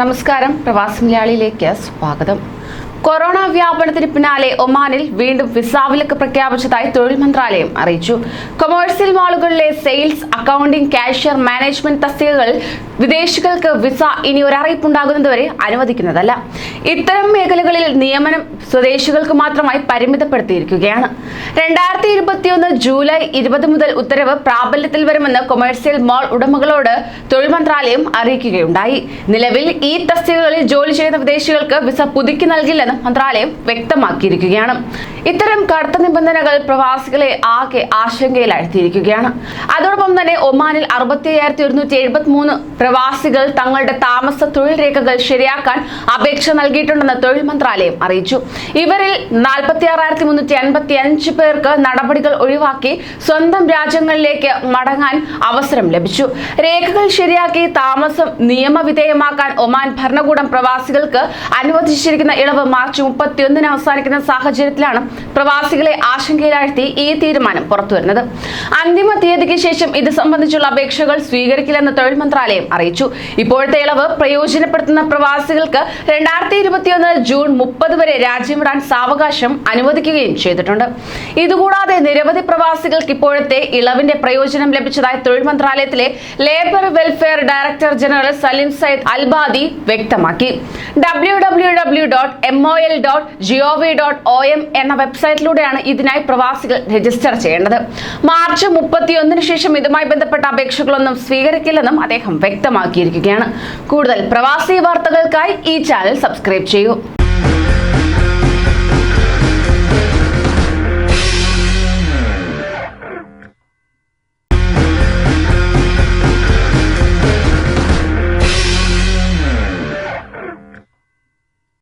നമസ്കാരം. പ്രവാസി മലയാളിയിലേക്ക് സ്വാഗതം. കൊറോണ വ്യാപനത്തിന് പിന്നാലെ ഒമാനിൽ വീണ്ടും വിസ വിലക്ക് പ്രഖ്യാപിച്ചതായി തൊഴിൽ മന്ത്രാലയം അറിയിച്ചു. കൊമേഴ്സ്യൽ മാളുകളിലെ സെയിൽസ് അക്കൗണ്ടിംഗ് കാഷ്യർ മാനേജ്മെന്റ് തസ്തികകൾ വിദേശികൾക്ക് വിസ ഇനി ഒരറിയിപ്പുണ്ടാകുന്നതുവരെ അനുവദിക്കുന്നതല്ല. ഇത്തരം മേഖലകളിൽ നിയമനം സ്വദേശികൾക്ക് മാത്രമായി പരിമിതപ്പെടുത്തിയിരിക്കുകയാണ്. രണ്ടായിരത്തി ഇരുപത്തിയൊന്ന് ജൂലൈ ഇരുപത് മുതൽ ഉത്തരവ് പ്രാബല്യത്തിൽ വരുമെന്ന് കൊമേഴ്സ്യൽ മാൾ ഉടമകളോട് തൊഴിൽ മന്ത്രാലയം അറിയിക്കുകയുണ്ടായി. നിലവിൽ ഈ തസ്തികകളിൽ ജോലി ചെയ്യുന്ന വിദേശികൾക്ക് വിസ പുതുക്കി നൽകില്ലെന്നും മന്ത്രാലയം വ്യക്തമാക്കിയിരിക്കുകയാണ്. ഇത്തരം കടുത്ത നിബന്ധനകൾ പ്രവാസികളെ ആകെ ആശങ്കയിലാഴ്ത്തിയിരിക്കുകയാണ്. അതോടൊപ്പം തന്നെ ഒമാനിൽ അറുപത്തി അയ്യായിരത്തി ഒരുന്നൂറ്റി എഴുപത്തി മൂന്ന് പ്രവാസികൾ തങ്ങളുടെ താമസ തൊഴിൽ രേഖകൾ ശരിയാക്കാൻ അപേക്ഷ നൽകിയിട്ടുണ്ടെന്ന് തൊഴിൽ മന്ത്രാലയം അറിയിച്ചു. ഇവരിൽ നാൽപ്പത്തി ആറായിരത്തി മുന്നൂറ്റി അൻപത്തി അഞ്ച് പേർക്ക് നടപടികൾ ഒഴിവാക്കി സ്വന്തം രാജ്യങ്ങളിലേക്ക് മടങ്ങാൻ അവസരം ലഭിച്ചു. രേഖകൾ ശരിയാക്കി താമസം നിയമവിധേയമാക്കാൻ ഒമാൻ ഭരണകൂടം പ്രവാസികൾക്ക് അനുവദിച്ചിരിക്കുന്ന ഇളവ് മാർച്ച് മുപ്പത്തിയൊന്നിന് അവസാനിക്കുന്ന സാഹചര്യത്തിലാണ് പ്രവാസികളെ ആശങ്കയിലാഴ്ത്തി ഈ തീരുമാനം പുറത്തുവരുന്നത്. അന്തിമ തീയതിക്ക് ശേഷം ഇത് സംബന്ധിച്ചുള്ള അപേക്ഷകൾ സ്വീകരിക്കില്ലെന്ന് തൊഴിൽ മന്ത്രാലയം അറിയിച്ചു. ഇപ്പോഴത്തെ ഇളവ് പ്രയോജനപ്പെടുത്തുന്ന പ്രവാസികൾക്ക് രണ്ടായിരത്തി ഇരുപത്തിയൊന്ന് ജൂൺ മുപ്പത് വരെ രാജ്യം വിടാൻ സാവകാശം അനുവദിക്കുകയും ചെയ്തിട്ടുണ്ട്. ഇതുകൂടാതെ നിരവധി പ്രവാസികൾക്ക് ഇപ്പോഴത്തെ ഇളവിന്റെ പ്രയോജനം ലഭിച്ചതായി തൊഴിൽ മന്ത്രാലയത്തിലെ labour welfare director general Salim Sayyid Albadi വ്യക്തമാക്കി. W W W dot M O L dot G O V dot O M എന്ന വെബ്സൈറ്റിലൂടെയാണ് ഇതിനായി പ്രവാസികൾ രജിസ്റ്റർ ചെയ്യേണ്ടത്. മാർച്ച് മുപ്പത്തിയൊന്നിന് ശേഷം ഇതുമായി ബന്ധപ്പെട്ട അപേക്ഷകളൊന്നും സ്വീകരിക്കില്ലെന്നും അദ്ദേഹം വ്യക്തമാക്കിയിരിക്കുകയാണ്. കൂടുതൽ പ്രവാസി വാർത്തകൾക്കായി ഈ ചാനൽ സബ്സ്ക്രൈബ് ചെയ്യൂ.